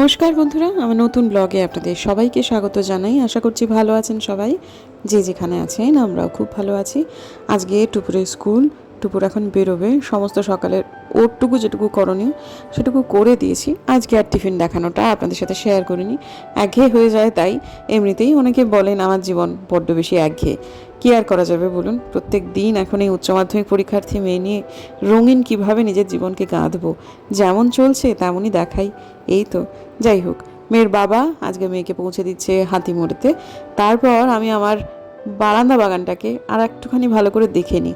নমস্কার বন্ধুরা, আমার নতুন ব্লগে আপনাদের সবাইকে স্বাগত জানাই। আশা করছি ভালো আছেন সবাই। যে যেখানে আছেন, আমরাও খুব ভালো আছি। আজকে টুপুরের স্কুল, টুপুর এখন বেরোবে। সমস্ত সকালের ওরটুকু যেটুকু করণীয়, সেটুকু করে দিয়েছি। আজকে আর টিফিন দেখানোটা আপনাদের সাথে শেয়ার করিনি। একঘেয়ে হয়ে যায় তাই এমনিতেই অনেকে বলেন আমার জীবন বড্ড বেশি একঘেয়ে। কি আর করা যাবে বলুন? প্রত্যেক দিন এখন এই উচ্চ মাধ্যমিক পরীক্ষার্থী মেয়ে নিয়ে রঙিন কীভাবে নিজের জীবনকে গাঁধবো, যেমন চলছে তেমনই দেখাই। এই তো, যাই হোক, মেয়ের বাবা আজকে মেয়েকে পৌঁছে দিচ্ছে হাতিমোড়েতে তারপর আমি আমার বারান্দা বাগানটাকে আর একটুখানি ভালো করে দেখে নিই।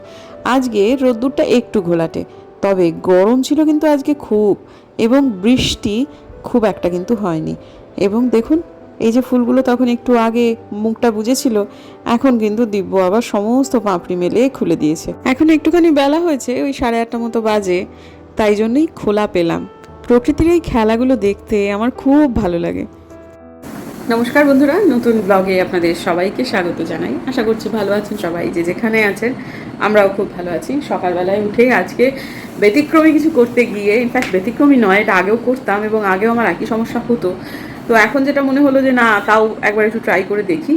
আজকে রোদ্দুরটা একটু ঘোলাটে তবে গরম ছিল কিন্তু আজকে খুব এবং বৃষ্টি খুব একটা কিন্তু হয়নি। এবং দেখুন, এই যে ফুলগুলো তখন একটু আগে মুখটা বুঝেছিল, এখন কিন্তু দিব্য আবার সমস্ত পাঁপড়ি মেলে খুলে দিয়েছে। এখন একটুখানি বেলা হয়েছে, ওই সাড়ে আটটা মতো বাজে, তাই জন্যই খোলা পেলাম। প্রকৃতির এই খেলাগুলো দেখতে আমার খুব ভালো লাগে। নমস্কার বন্ধুরা, নতুন ব্লগে আপনাদের সবাইকে স্বাগত জানাই। আশা করছি ভালো আছেন সবাই, যে যেখানে আছেন, আমরাও খুব ভালো আছি। সকালবেলায় উঠে আজকে ব্যতিক্রমী কিছু করতে গিয়ে ইনফ্যাক্ট ব্যতিক্রমী নয়, এটা আগেও করতাম এবং আগেও আমার একই সমস্যা হতো। তো এখন যেটা মনে হলো যে, না, তাও একবার একটু ট্রাই করে দেখি।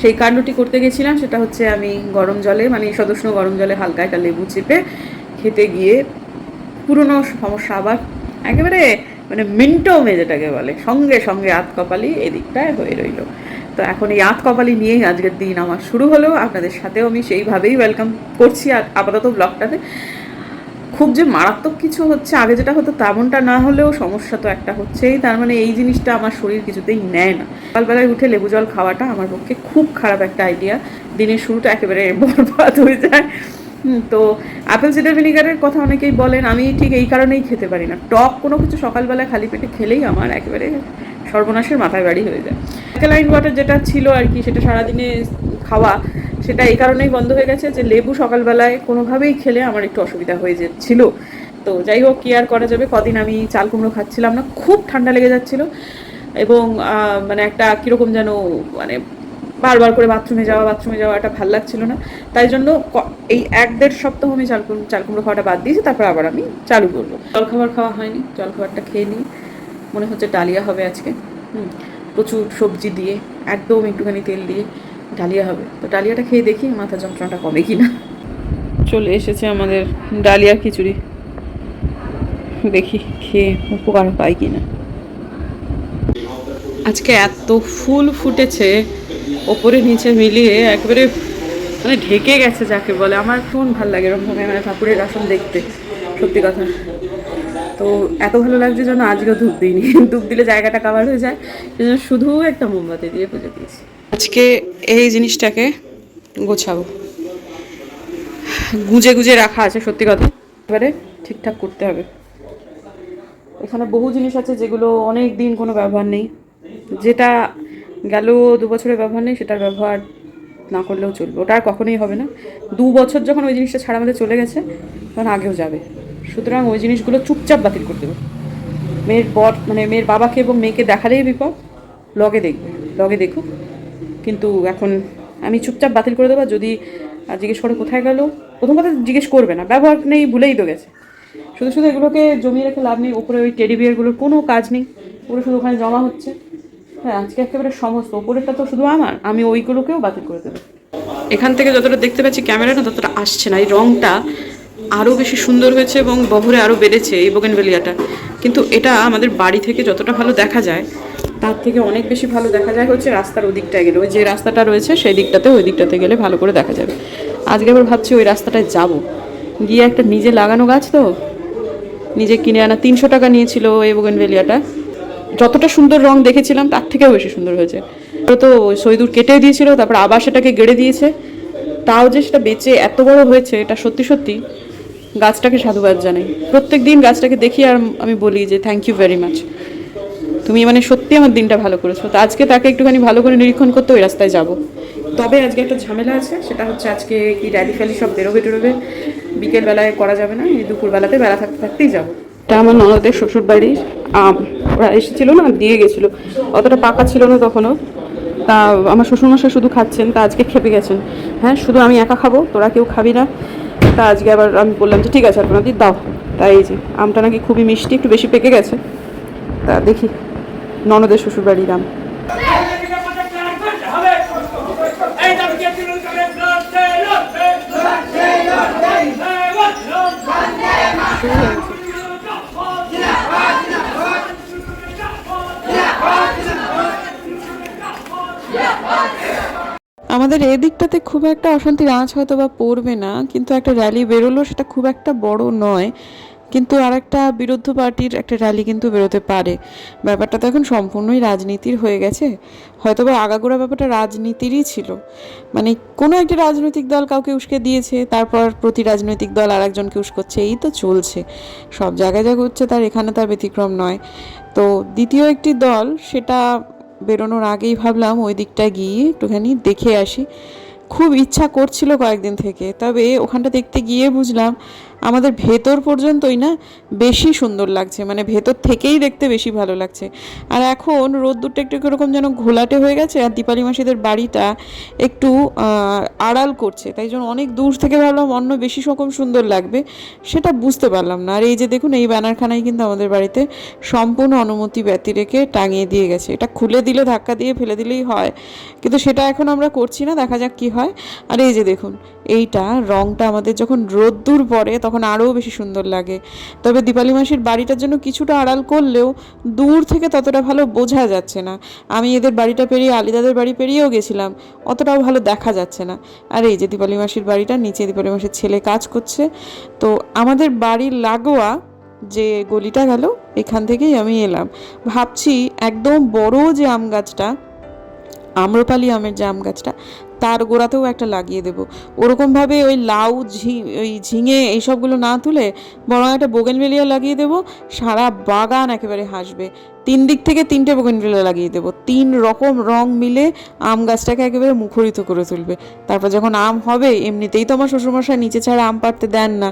সেই কাণ্ডটি করতে গেছিলাম, সেটা হচ্ছে আমি গরম জলে মানে সদস্য গরম জলে হালকা একটা লেবু চেপে খেতে গিয়ে পুরনো সমস্যা আবার একেবারে মানে মিন্টো যেটাকে বলে, সঙ্গে সঙ্গে আত কপালি এদিকটায় হয়ে রইল। তো এখন এই আত কপালি নিয়েই আজকের দিন আমার শুরু হলো। আপনাদের সাথেও আমি সেইভাবেই ওয়েলকাম করছি আর আপাতত ব্লগটাতে খুব যে মারাত্মক কিছু হচ্ছে, আগে যেটা হতো তেমনটা না হলেও সমস্যা তো একটা হচ্ছেই। তার মানে এই জিনিসটা আমার শরীর কিছুতেই নেয় না। সকালবেলায় উঠে লেবু জল খাওয়াটা আমার পক্ষে খুব খারাপ একটা আইডিয়া দিনের শুরুটা একেবারে বরবাদ হয়ে যায়। তো অ্যাপেল সিডার ভিনিগারের কথা অনেকেই বলেন, আমি ঠিক এই কারণেই খেতে পারি না। টক কোনো কিছু সকালবেলা খালি পেটে খেলেই আমার একেবারে সর্বনাশের মাথায় বাড়ি হয়ে যায়। অ্যাকেলাইন ওয়াটার যেটা ছিল আর কি, সেটা সারাদিনে খাওয়া সেটা এই কারণেই বন্ধ হয়ে গেছে যে লেবু সকালবেলায় কোনোভাবেই খেলে আমার একটু অসুবিধা হয়ে যাচ্ছিল। তো যাই হোক, কি আর করা যাবে? কদিন আমি চাল কুমড়ো খাচ্ছিলাম না, খুব ঠান্ডা লেগে যাচ্ছিল এবং মানে একটা কীরকম যেন মানে বারবার করে বাথরুমে যাওয়া বাথরুমে যাওয়া এটা ভালো লাগছিল না। তাই জন্য এই এক দেড় সপ্তাহ আমি চাল চাল কুমড়ো খাওয়াটা বাদ দিয়েছি, তারপর আবার আমি চালু করব। জলখাবার খাওয়া হয়নি জলখাবারটা খেয়ে নিই। মনে হচ্ছে ডালিয়া হবে আজকে। হুম, প্রচুর সবজি দিয়ে, একদম একটুখানি তেল দিয়ে। ডালিয়া হবে। তো ডালিয়াটা খেয়ে দেখি মাথা যন্ত্রণাটা কমে কি না চলে এসেছে আমাদের ডালিয়া খিচুড়ি। দেখি খেয়ে উপকার পাই কি না আজকে এত ফুল ফুটেছে, ওপরে নিচে মিলিয়ে একবারে মানে ঢেকে গেছে যাকে বলে। আমার ভীষণ ভালো লাগে এরকমভাবে মানে ঠাকুরের আসন দেখতে, সত্যি কথা। তো এত ভালো লাগছে যেন আজকেও ধূপ দিইনি। ধূপ দিলে জায়গাটা কাভার হয়ে যায়। সেজন্য শুধু একটা মোমবাতি দিয়ে পুজো দিয়েছি। আজকে এই জিনিসটাকে গোছাবো। গুজে গুজে রাখা আছে, সত্যি কথা। এবারে ঠিকঠাক করতে হবে। এখানে বহু জিনিস আছে যেগুলো অনেক দিন কোনো ব্যবহার নেই। যেটা গেল দু বছরের ব্যবহার নেই, সেটার ব্যবহার না করলেও চলবে। ওটা আর কখনোই হবে না। দু বছর যখন ওই জিনিসটা ছাড়া আমাদের চলে গেছে, তখন আগেও যাবে। সুতরাং ওই জিনিসগুলো চুপচাপ বাতিল করে দেবে মেয়ের বর মানে মেয়ের বাবাকে এবং মেয়েকে দেখালেই বিপদ। লগে দেখবে। লগে দেখুক। কিন্তু এখন আমি চুপচাপ বাতিল করে দেবো, যদি জিজ্ঞেস করে কোথায় গেল। প্রথম কথা জিজ্ঞেস করবে না, ব্যবহার নেই ভুলেই তো গেছে। শুধু শুধু এগুলোকে জমিয়ে রেখে লাভ নেই, ওপরে ওই টেডি বিয়ারগুলোর কোনো কাজ নেই, ওগুলো শুধু ওখানে জমা হচ্ছে। হ্যাঁ আজকে একেবারে সমস্ত, ওপরেরটা তো শুধু আমার, আমি ওইগুলোকেও বাতিল করে দেবো। এখান থেকে যতটা দেখতে পাচ্ছি ক্যামেরা না ততটা আসছে না। এই রঙটা আরও বেশি সুন্দর হয়েছে এবং বহরে আরও বেড়েছে এই বোগেনভেলিয়াটা কিন্তু এটা আমাদের বাড়ি থেকে যতটা ভালো দেখা যায় তার থেকে অনেক বেশি ভালো দেখা যায় হচ্ছে রাস্তার ওদিকটায় গেলে। ওই যে রাস্তাটা রয়েছে, সেই দিকটাতে ওই দিকটাতে গেলে ভালো করে দেখা যাবে। আজকে আবার ভাবছি ওই রাস্তাটায় যাব। গিয়ে একটা নিজে লাগানো গাছ তো, নিজে কিনে আনা তিনশো টাকা নিয়েছিল এই বোগেনভেলিয়াটা। যতটা সুন্দর রং দেখেছিলাম, তার থেকেও বেশি সুন্দর হয়েছে। তো সৈদুর কেটে দিয়েছিল, তারপর আবার সেটাকে গেড়ে দিয়েছে। তাও যে সেটা বেঁচে এত বড় হয়েছে, এটা সত্যি সত্যি গাছটাকে সাধুবাদ জানাই। প্রত্যেক দিন গাছটাকে দেখি আর আমি বলি যে থ্যাংক ইউ ভেরি মাচ তুমি মানে সত্যি আমার দিনটা ভালো করেছ। তো আজকে তাকে একটুখানি ভালো করে নিরীক্ষণ করতে ওই রাস্তায় যাব। তবে আজকে একটা ঝামেলা আছে সেটা হচ্ছে আজকে কি ড্যাডি ফ্যালি সব বেরোবে টেরোবে বিকেলবেলায় করা যাবে না এই দুপুরবেলাতে বেলা থাকতে থাকতেই যাব। এটা আমার ননদের শ্বশুর বাড়ির আম ওরা এসেছিল না দিয়ে গেছিল। অতটা পাকা ছিল না তখনও। তা আমার শ্বশুরমশাই শুধু খাচ্ছেন তা আজকে খেপে গেছেন। হ্যাঁ শুধু আমি একা খাব তোরা কেউ খাবি না। তা আজকে আবার আমি বললাম যে ঠিক আছে আপনাদের দাও। তাই এই যে আমটা নাকি খুবই মিষ্টি একটু বেশি পেকে গেছে। তা দেখি। ননদের শ্বশুরবাড়ির আম এই দাবিকে তৃণমূল কংগ্রেস লড়ছে লড়ছে লড়ছে লড়ছে আমাদের এদিকটাতে খুব একটা অশান্তির আঁচ হয়তো বা পড়বে না, কিন্তু একটা র্যালি বেরোলো সেটা খুব একটা বড় নয়। কিন্তু আর একটা বিরুদ্ধ পার্টির একটা র্যালি কিন্তু বেরোতে পারে। ব্যাপারটা তো এখন সম্পূর্ণই রাজনীতির হয়ে গেছে। হয়তো বা আগাগোড়া ব্যাপারটা রাজনীতিরই ছিল। মানে কোনো একটা রাজনৈতিক দল কাউকে উস্কে দিয়েছে, তারপর প্রতি রাজনৈতিক দল আর একজনকে উস্কোচ্ছে এই তো চলছে। সব জায়গায় যা হচ্ছে তার এখানে তার ব্যতিক্রম নয়। তো দ্বিতীয় একটি দল, সেটা বেরোনোর আগেই ভাবলাম ওই দিকটায় গিয়ে একটুখানি দেখে আসি। খুব ইচ্ছা করছিল কয়েকদিন থেকে, তবে ওখানটা দেখতে গিয়ে বুঝলাম আমাদের ভেতর পর্যন্তই না বেশি সুন্দর লাগছে মানে ভেতর থেকেই দেখতে বেশি ভালো লাগছে। আর এখন রোদ্দুরটা একটু এরকম যেন ঘোলাটে হয়ে গেছে আর দীপালি মাসিদের বাড়িটা একটু আড়াল করছে। তাই জন্য অনেক দূর থেকে ভাবলাম অন্য বেশি রকম সুন্দর লাগবে, সেটা বুঝতে পারলাম না। আর এই যে দেখুন, এই ব্যানারখানাই কিন্তু আমাদের বাড়িতে সম্পূর্ণ অনুমতি ব্যতি রেখে টাঙিয়ে দিয়ে গেছে। এটা খুলে দিলে, ধাক্কা দিয়ে ফেলে দিলেই হয়, কিন্তু সেটা এখন আমরা করছি না, দেখা যাক কি হয়। আর এই যে দেখুন, এইটা রংটা আমাদের যখন রোদ্দুর পড়ে তখন আরও বেশি সুন্দর লাগে। তবে দীপালি মাসির বাড়িটার জন্য কিছুটা আড়াল করলেও দূর থেকে ততটা ভালো বোঝা যাচ্ছে না। আমি এদের বাড়িটা পেরিয়ে আলিদাদের বাড়ি পেরিয়েও গেছিলাম, অতটাও ভালো দেখা যাচ্ছে না। আর এই যে দীপালি মাসির বাড়িটা, নিচে দীপালি মাসির ছেলে কাজ করছে। তো আমাদের বাড়ির লাগোয়া যে গলিটা গেল, এখান থেকেই আমি এলাম। ভাবছি একদম বড় যে আম গাছটা, আম্রপালি আমের যে আম গাছটা তার গোড়াতেও একটা লাগিয়ে দেবো। ওরকমভাবে ওই লাউ, ঝি, ওই ঝিঙে এইসবগুলো না তুলে বরং একটা বোগেনভেলিয়া লাগিয়ে দেবো। সারা বাগান একেবারে হাসবে। তিন দিক থেকে তিনটে বোগেনভেলিয়া লাগিয়ে দেবো। তিন রকম রং মিলে আম গাছটাকে একেবারে মুখরিত করে তুলবে। তারপর যখন আম হবে, এমনিতেই তো আমার শ্বশুরমশাই নিচে ছাড়া আম পাড়তে দেন না।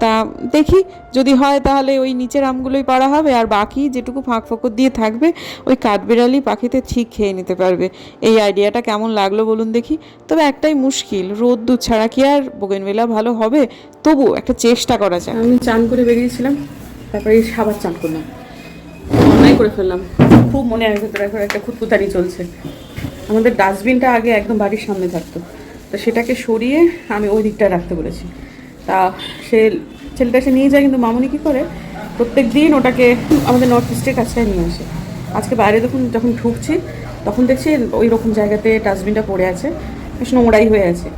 তা দেখি, যদি হয় তাহলে ওই নিচের আমগুলোই পাড়া হবে, আর বাকি যেটুকু ফাঁক ফোকর দিয়ে থাকবে, ওই কাঠবিড়ালি পাখিতে ঠিক খেয়ে নিতে পারবে। এই আইডিয়াটা কেমন লাগল বলুন দেখি। তবে একটাই মুশকিল রোদ্দুর ছাড়া কি আর বোগেনবেলা ভালো হবে? তবু একটা চেষ্টা করা যায় আমি চান করে বেরিয়েছিলাম, তারপরে সাবার চান করলাম। অন্যায় করে ফেললাম। খুব মনে হয় ভেতরে এখন একটা খুঁতখুতানি চলছে। আমাদের ডাস্টবিনটা আগে একদম বাড়ির সামনে থাকতো। তো সেটাকে সরিয়ে আমি ওই দিকটা রাখতে বলেছি। তা সে ছেলেটা সে নিয়ে যায়, কিন্তু মামুনি কী করে? প্রত্যেক দিন ওটাকে আমাদের নর্থ ইস্টের কাছটায় নিয়ে আসে। আজকে বাইরে যখন যখন ঢুকছি, তখন দেখছি ওই রকম জায়গাতে ডাস্টবিনটা পড়ে আছে। বেশ নোংরাই হয়ে আছে।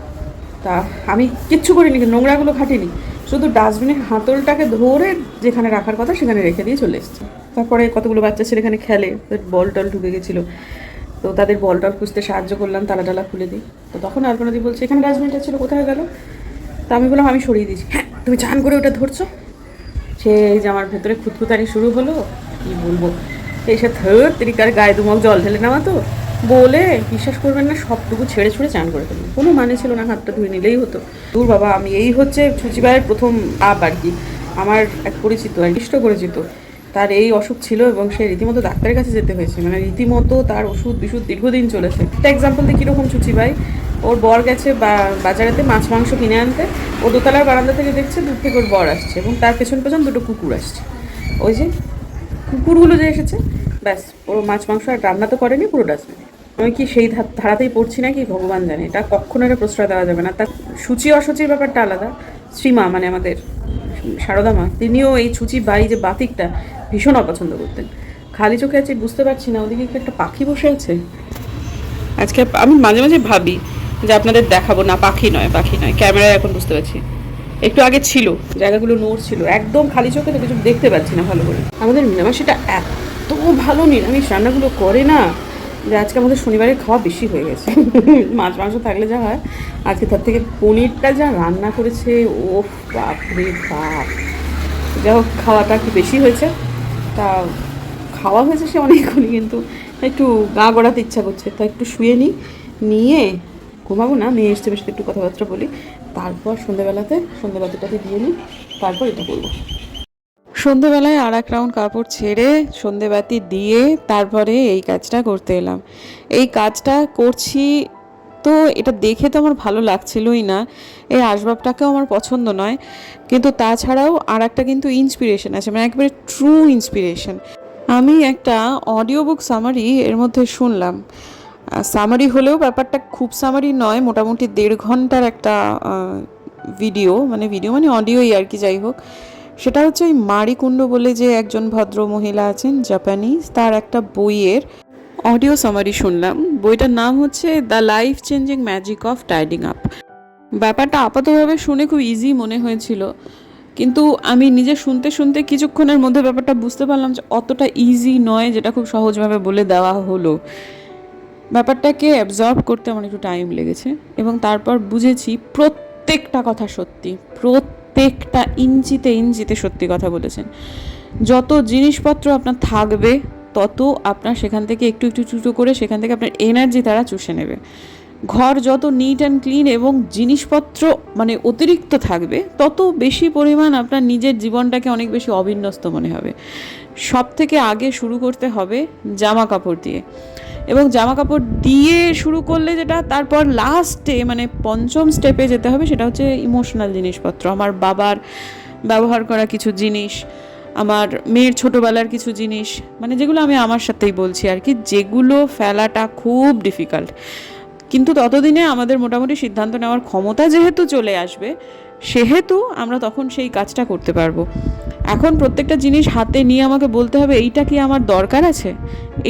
তা আমি কিচ্ছু করিনি, নোংরাগুলো ঘাটিনি শুধু ডাস্টবিনের হাতলটাকে ধরে যেখানে রাখার কথা সেখানে রেখে দিয়ে চলে এসেছি। তারপরে কতগুলো বাচ্চা ছেলে এখানে খেলে বল টল ঢুকে গেছিল। তো তাদের বল টল খুঁজতে সাহায্য করলাম তালা টালা খুলে দিই। তো তখন আলপনাদি বলছে, এখানে ডাস্টবিনটা ছিল, কোথায় গেল? তা আমি বললাম, আমি সরিয়ে দিয়েছি। হ্যাঁ তুমি চান করে ওটা ধরছো? সে যে আমার ভেতরে খুঁতখুতানি শুরু হলো, কি বলব? এসে থার তিরিকার গায়ে দুমক জল ঢেলে নেওয়া তো। বলে বিশ্বাস করবেন না, সবটুকু ছেড়ে ছুড়ে চান করে ফেললাম কোনো মানে ছিল না, হাতটা ধুয়ে নিলেই হতো। দূর বাবা, আমি এই হচ্ছে ছুচিবাইয়ের প্রথম আপ আর কি। আমার এক পরিচিত, এক ইষ্ট পরিচিত। তার এই অসুখ ছিল এবং সে রীতিমতো ডাক্তারের কাছে যেতে হয়েছে। মানে রীতিমতো তার ওষুধ বিশুদ্ধ দীর্ঘদিন চলেছে। একটা এক্সাম্পল দিয়ে কীরকম ছুচিবাই ওর বর গেছে বা- বাজারেতে মাছ, মাংস কিনে আনতে। ও দোতলার বারান্দা থেকে দেখছে দূর থেকে ওর বর আসছে এবং তার পেছন পেছন দুটো কুকুর আসছে। ওই যে কুকুরগুলো যে এসেছে, ব্যাস পুরো মাছ, মাংস আর রান্না তো করেনি, পুরো ডাস্টবিন। আমি কি সেই ধারাতেই পড়ছি নাকি? ভগবান জানে। এটা কখনো এটা প্রশ্রয় দেওয়া যাবে না। তার সূচি অসুচির ব্যাপারটা আলাদা। শ্রীমা মানে আমাদের সারদা মা, তিনিও এই ছুচি বাই যে বাতিকটা ভীষণ অপছন্দ করতেন। খালি চোখে আছে, বুঝতে পারছি না, ওদিকে কি একটা পাখি বসে আছে? আজকে আমি মাঝে মাঝে ভাবি যে আপনাদের দেখাবো। না, পাখি নয় পাখি নয়। ক্যামেরায় এখন বুঝতে পারছি। একটু আগে ছিল, জায়গাগুলো নোর ছিল। একদম খালি চোখে তো কিছু দেখতে পাচ্ছি না ভালো করে। আমাদের মিনামাসিটা এত ভালো নিরামিষ রান্নাগুলো করে না। যে আজকে আমাদের শনিবারে খাওয়া বেশি হয়ে গেছে। মাছ, মাংস থাকলে যা হয়। আজকে তার থেকে পনিরটা যা রান্না করেছে ও বাপরে বাপ। যাই হোক, খাওয়াটা একটু বেশি হয়েছে। তা খাওয়া হয়েছে সে অনেকক্ষণই কিন্তু একটু গা গড়াতে ইচ্ছা করছে। তা একটু শুয়ে নিই নিয়ে ঘুমাবো না, মেয়ে এসছে, বেশি একটু কথাবার্তা বলি। তারপর সন্ধ্যেবেলাতে সন্ধ্যেবাতিটাকে দিয়ে নিই তারপর এটা করব। সন্ধেবেলায় আর এক রাউন্ড কাপড় ছেড়ে সন্ধেবাতি দিয়ে তারপরে এই কাজটা করতে এলাম। এই কাজটা করছি তো এটা দেখে তো আমার ভালো লাগছিলই না, এই আসবাবটাকেও আমার পছন্দ নয়। কিন্তু তাছাড়াও আর একটা কিন্তু ইন্সপিরেশন আছে মানে একেবারে ট্রু ইন্সপিরেশন আমি একটা অডিও বুক সামারি এর মধ্যে শুনলাম। সামারি হলেও ব্যাপারটা খুব সামারি নয়, মোটামুটি দেড় ঘণ্টার একটা ভিডিও মানে ভিডিও মানে অডিওই আর কি, যাই হোক। সেটা হচ্ছে ওই মারিকুণ্ড বলে যে একজন ভদ্র মহিলা আছেন, জাপানিজ, তার একটা বইয়ের অডিও সামারি শুনলাম। বইটার নাম হচ্ছে the life changing magic of tidying up. ব্যাপারটা আপাতভাবে শুনে খুব ইজি মনে হয়েছিল। কিন্তু আমি নিজে শুনতে শুনতে কিছুক্ষণের মধ্যে ব্যাপারটা বুঝতে পারলাম যে অতটা ইজি নয়, যেটা খুব সহজভাবে বলে দেওয়া হলো। ব্যাপারটাকে অ্যাবজর্ব করতে আমার একটু টাইম লেগেছে এবং তারপর বুঝেছি প্রত্যেকটা কথা সত্যি প্রত্যেকটা ইঞ্চিতে ইঞ্চিতে সত্যি কথা বলেছেন। যত জিনিসপত্র আপনার থাকবে, তত আপনার সেখান থেকে একটু একটু চুটো করে সেখান থেকে আপনার এনার্জি তারা চুষে নেবে। ঘর যত নিট অ্যান্ড ক্লিন এবং জিনিসপত্র মানে অতিরিক্ত থাকবে, তত বেশি পরিমাণ আপনার নিজের জীবনটাকে অনেক বেশি অবিন্যস্ত মনে হবে। সব থেকে আগে শুরু করতে হবে জামা কাপড় দিয়ে। এবং জামা কাপড় দিয়ে শুরু করলে যেটা, তারপর লাস্টে মানে পঞ্চম স্টেপে যেতে হবে, সেটা হচ্ছে ইমোশনাল জিনিসপত্র। আমার বাবার ব্যবহার করা কিছু জিনিস, আমার মেয়ের ছোটোবেলার কিছু জিনিস মানে যেগুলো আমি আমার সাথেই বলছি আর কি, যেগুলো ফেলাটা খুব ডিফিকাল্ট কিন্তু ততদিনে আমাদের মোটামুটি সিদ্ধান্ত নেওয়ার ক্ষমতা যেহেতু চলে আসবে, সেহেতু আমরা তখন সেই কাজটা করতে পারব। এখন প্রত্যেকটা জিনিস হাতে নিয়ে আমাকে বলতে হবে, এইটা কি আমার দরকার আছে?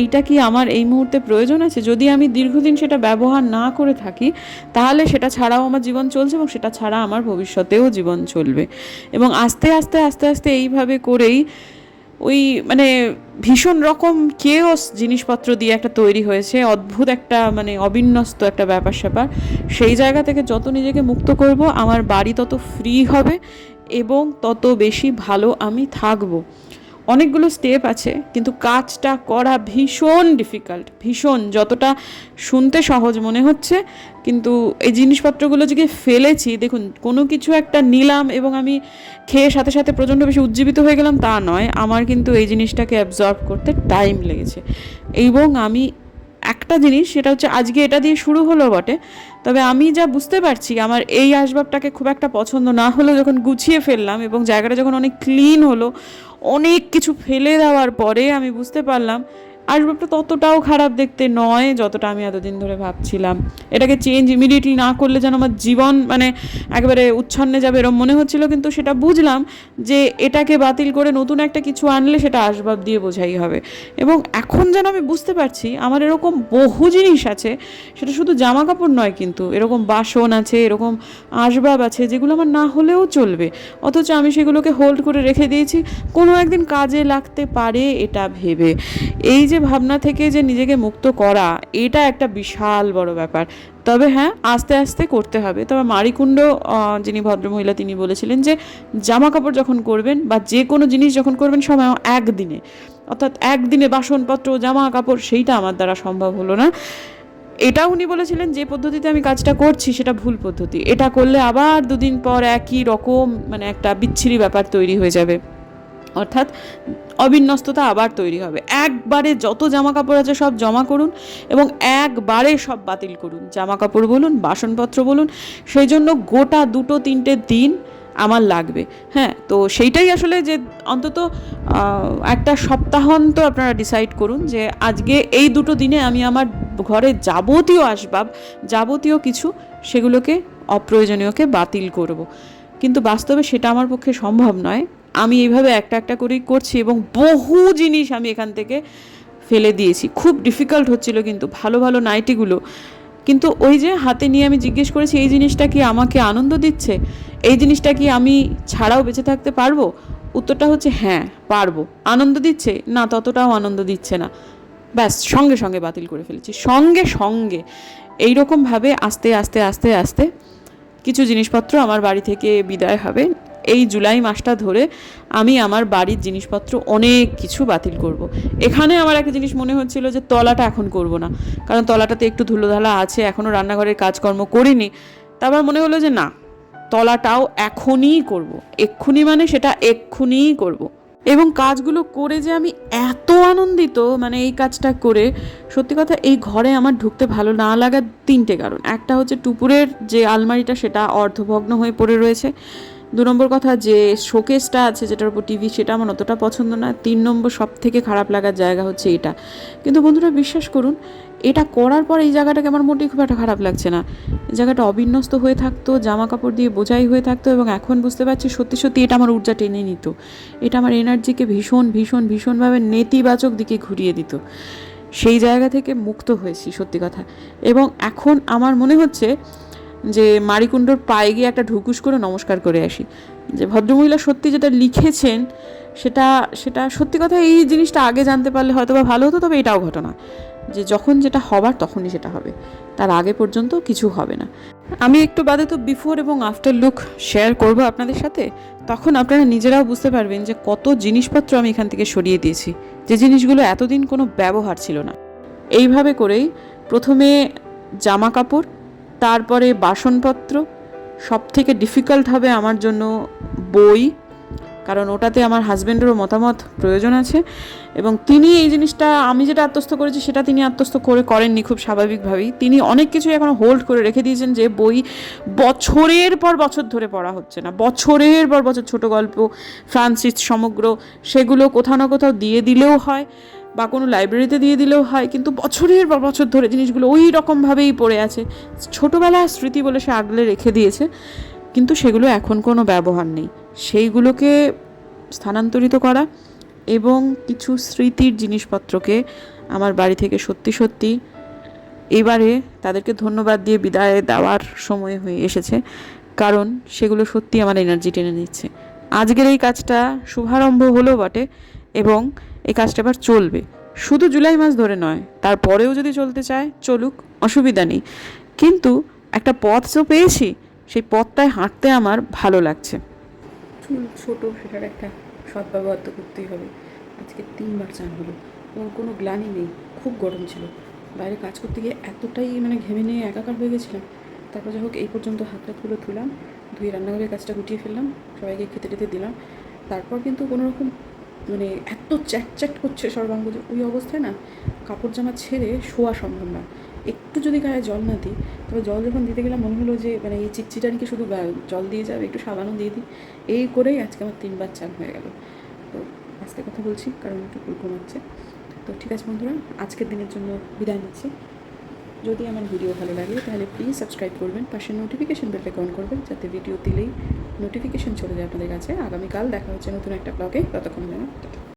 এইটা কি আমার এই মুহূর্তে প্রয়োজন আছে? যদি আমি দীর্ঘদিন সেটা ব্যবহার না করে থাকি, তাহলে সেটা ছাড়াও আমার জীবন চলছে এবং সেটা ছাড়া আমার ভবিষ্যতেও জীবন চলবে। এবং আস্তে আস্তে আস্তে আস্তে এইভাবে করেই ওই মানে ভীষণ রকম কেওস জিনিসপত্র দিয়ে একটা তৈরি হয়েছে, অদ্ভুত একটা মানে অবিন্যস্ত একটা ব্যাপার স্যাপার সেই জায়গা থেকে যত নিজেকে মুক্ত করব, আমার বাড়ি তত ফ্রি হবে এবং তত বেশি ভালো আমি থাকব। অনেকগুলো স্টেপ আছে, কিন্তু কাজটা করা ভীষণ ডিফিকাল্ট ভীষণ। যতটা শুনতে সহজ মনে হচ্ছে, কিন্তু এই জিনিসপত্রগুলো যে ফেলেছি, দেখুন, কোনো কিছু একটা নিলাম এবং আমি খেয়ে সাথে সাথে প্রচণ্ড বেশি উজ্জীবিত হয়ে গেলাম তা নয়। আমার কিন্তু এই জিনিসটাকে অ্যাবজর্ব করতে টাইম লেগেছে। এবং আমি একটা জিনিস, সেটা হচ্ছে আজকে এটা দিয়ে শুরু হলো বটে। তবে আমি যা বুঝতে পারছি, আমার এই আসবাবটাকে খুব একটা পছন্দ না হলেও যখন গুছিয়ে ফেললাম এবং জায়গাটা যখন অনেক ক্লিন হলো, অনেক কিছু ফেলে দেওয়ার পরে আমি বুঝতে পারলাম আসবাবটা ততটাও খারাপ দেখতে নয় যতটা আমি এতদিন ধরে ভাবছিলাম। এটাকে চেঞ্জ ইমিডিয়েটলি না করলে যেন আমার জীবন মানে একেবারে উচ্ছন্নে যাবে এরম মনে হচ্ছিল, কিন্তু সেটা বুঝলাম যে এটাকে বাতিল করে নতুন একটা কিছু আনলে সেটা আসবাব দিয়ে বোঝাই হবে। এবং এখন যেন আমি বুঝতে পারছি আমার এরকম বহু জিনিস আছে, সেটা শুধু জামা কাপড় নয় কিন্তু এরকম বাসন আছে, এরকম আসবাব আছে যেগুলো আমার না হলেও চলবে। অথচ আমি সেগুলোকে হোল্ড করে রেখে দিয়েছি, কোনো একদিন কাজে লাগতে পারে এটা ভেবে। এই যে ভাবনা থেকে যে নিজেকে মুক্ত করা, এটা একটা বিশাল বড় ব্যাপার। তবে হ্যাঁ আস্তে আস্তে করতে হবে। তবে মারিকুণ্ড যিনি ভদ্রমহিলা, তিনি বলেছিলেন যে জামা কাপড় যখন করবেন বা যে কোনো জিনিস যখন করবেন, সময় একদিনে। অর্থাৎ একদিনে বাসনপত্র জামা কাপড় সেইটা আমার দ্বারা সম্ভব হলো না। এটা উনি বলেছিলেন, যে পদ্ধতিতে আমি কাজটা করছি, সেটা ভুল পদ্ধতি। এটা করলে আবার দুদিন পর একই রকম মানে একটা বিচ্ছিরি ব্যাপার তৈরি হয়ে যাবে। অর্থাৎ অবিন্যস্ততা আবার তৈরি হবে। একবারে যত জামা কাপড় আছে সব জমা করুন এবং একবারে সব বাতিল করুন। জামা কাপড় বলুন, বাসনপত্র বলুন, সেই জন্য গোটা দুটো তিনটে দিন আমার লাগবে। হ্যাঁ তো সেইটাই আসলে যে অন্তত একটা সপ্তাহান্ত আপনারা ডিসাইড করুন যে আজকে এই দুটো দিনে আমি আমার ঘরে যাবতীয় আসবাব, যাবতীয় কিছু সেগুলোকে অপ্রয়োজনীয়কে বাতিল করব। কিন্তু বাস্তবে সেটা আমার পক্ষে সম্ভব নয়। আমি এইভাবে একটা একটা করেই করছি এবং বহু জিনিস আমি এখান থেকে ফেলে দিয়েছি। খুব ডিফিকাল্ট হচ্ছিল কিন্তু, ভালো ভালো নাইটিগুলো। কিন্তু ওই যে হাতে নিয়ে আমি জিজ্ঞেস করেছি, এই জিনিসটা কি আমাকে আনন্দ দিচ্ছে? এই জিনিসটা কি আমি ছাড়াও বেঁচে থাকতে পারব? উত্তরটা হচ্ছে হ্যাঁ পারব। আনন্দ দিচ্ছে? না, ততটাও আনন্দ দিচ্ছে না। ব্যাস, সঙ্গে সঙ্গে বাতিল করে ফেলেছি। সঙ্গে সঙ্গে এই এইরকমভাবে আস্তে আস্তে আস্তে আস্তে কিছু জিনিসপত্র আমার বাড়ি থেকে বিদায় হবে। এই জুলাই মাসটা ধরে আমি আমার বাড়ির জিনিসপত্র অনেক কিছু বাতিল করব। এখানে আমার একটা জিনিস মনে হচ্ছিল যে তলাটা এখন করব না কারণ তলাটাতে একটু ধুলোধালা আছে, এখনও রান্নাঘরের কাজকর্ম করিনি তারপর মনে হলো যে না, তলাটাও এখনই করব। এক্ষুনি মানে সেটা এক্ষুনিই করব। এবং কাজগুলো করে যে আমি এত আনন্দিত মানে এই কাজটা করে, সত্যি কথা এই ঘরে আমার ঢুকতে ভালো না লাগার তিনটে কারণ একটা হচ্ছে টুপুরের যে আলমারিটা, সেটা অর্ধভগ্ন হয়ে পড়ে রয়েছে দু নম্বর কথা যে শোকেসটা আছে যেটার উপর টিভি, সেটা আমার অতটা পছন্দ না। তিন নম্বর সব থেকে খারাপ লাগার জায়গা হচ্ছে এটা। কিন্তু বন্ধুরা বিশ্বাস করুন, এটা করার পর এই জায়গাটাকে আমার মোটেই খুব একটা খারাপ লাগছে না। জায়গাটা অবিন্যস্ত হয়ে থাকতো জামা কাপড় দিয়ে বোঝাই হয়ে থাকতো এবং এখন বুঝতে পারছি সত্যি সত্যি এটা আমার ঊর্জা টেনে নিত। এটা আমার এনার্জিকে ভীষণ ভীষণ, ভীষণভাবে নেতিবাচক দিকে ঘুরিয়ে দিত। সেই জায়গা থেকে মুক্ত হয়েছি, সত্যি কথা। এবং এখন আমার মনে হচ্ছে যে মারিকুণ্ডর পায়ে গিয়ে একটা ঢুকুস করে নমস্কার করে আসি। যে ভদ্রমহিলা সত্যি যেটা লিখেছেন, সেটা সেটা সত্যি কথা এই জিনিসটা আগে জানতে পারলে হয়তো বা ভালো হতো, তবে এটাও ঘটনা। যে যখন যেটা হবার তখনই সেটা হবে। তার আগে পর্যন্ত কিছু হবে না। আমি একটু বাদে তো বিফোর এবং আফটার লুক শেয়ার করব আপনাদের সাথে। তখন আপনারা নিজেরাও বুঝতে পারবেন যে কত জিনিসপত্র আমি এখান থেকে সরিয়ে দিয়েছি। যে জিনিসগুলো এতদিন কোনো ব্যবহার ছিল না। এইভাবে করেই প্রথমে জামা কাপড় তারপরে বাসনপত্র। সব থেকে ডিফিকাল্ট হবে আমার জন্য বই, কারণ ওটাতে আমার হাজব্যান্ডেরও মতামত প্রয়োজন আছে। এবং তিনি এই জিনিসটা, আমি যেটা আত্মস্থ করেছি সেটা তিনি আত্মস্থ করে করেননি খুব স্বাভাবিকভাবেই। তিনি অনেক কিছুই এখন হোল্ড করে রেখে দিয়েছেন যে বই বছরের পর বছর ধরে পড়া হচ্ছে না। বছরের পর বছর ছোট গল্প, ফ্রান্সিস সমগ্র, সেগুলো কোথাও না কোথাও দিয়ে দিলেও হয়। বা কোনো লাইব্রেরিতে দিয়ে দিলেও হয়, কিন্তু বছরের পর বছর ধরে জিনিসগুলো ওই রকমভাবেই পড়ে আছে। ছোটোবেলার স্মৃতি বলে সে আগলে রেখে দিয়েছে, কিন্তু সেগুলো এখন কোনো ব্যবহার নেই। সেইগুলোকে স্থানান্তরিত করা এবং কিছু স্মৃতির জিনিসপত্রকে আমার বাড়ি থেকে সত্যি সত্যি এবারে তাদেরকে ধন্যবাদ দিয়ে বিদায় দেওয়ার সময় হয়ে এসেছে, কারণ সেগুলো সত্যি আমার এনার্জি টেনে নিচ্ছে। আজকের এই কাজটা শুভারম্ভ হলো বটে এবং এই কাজটা এবার চলবে। শুধু জুলাই মাস ধরে নয়, তারপরেও যদি চলতে চায়, চলুক, অসুবিধা নেই। কিন্তু একটা পথ তো পেয়েছি, সেই পথটায় হাঁটতে আমার ভালো লাগছে। চুল ছোটো, সেটার একটা সদ্ব্যবহার তো করতেই হবে। আজকে তিনবার চান হলো এবং কোনো গ্লানি নেই, খুব গরম ছিল। বাইরে কাজ করতে গিয়ে এতটাই মানে ঘেমে নিয়ে একাকার হয়ে গেছিলাম। তারপর যাই হোক, এই পর্যন্ত হাত হাতগুলো তুলাম ধুয়ে রান্নাঘরের কাজটা গুটিয়ে ফেললাম, সবাইকে খেতে টেতে দিলাম। তারপর কিন্তু কোনো রকম মানে এত চ্যাট চ্যাট করছে সর্বাঙ্গ যে ওই অবস্থায় না কাপড় জামা ছেড়ে শোয়া সম্ভব না। একটু যদি গায়ে জল না দিই, তবে জল যখন দিতে গেলাম মনে হলো যে মানে এই চিটচিটানিকে শুধু জল দিয়ে যাবে, একটু সাবানও দিয়ে দিই, এই করেই আজকে আমার তিনবার চান হয়ে গেল। তো আজকে কথা বলছি, কারণ একটু ঘুমাচ্ছে। তো ঠিক আছে বন্ধুরা, আজকের দিনের জন্য বিদায় নিচ্ছি। যদি আমার ভিডিও ভালো লাগে, তাহলে প্লিজ সাবস্ক্রাইব করবেন পাশে নোটিফিকেশন বেলটা অন করবেন, যাতে ভিডিও দিলেই নোটিফিকেশন চলে যায় আপনাদের কাছে। আগামীকাল দেখা হচ্ছে নতুন একটা ব্লগে ততক্ষণ যেন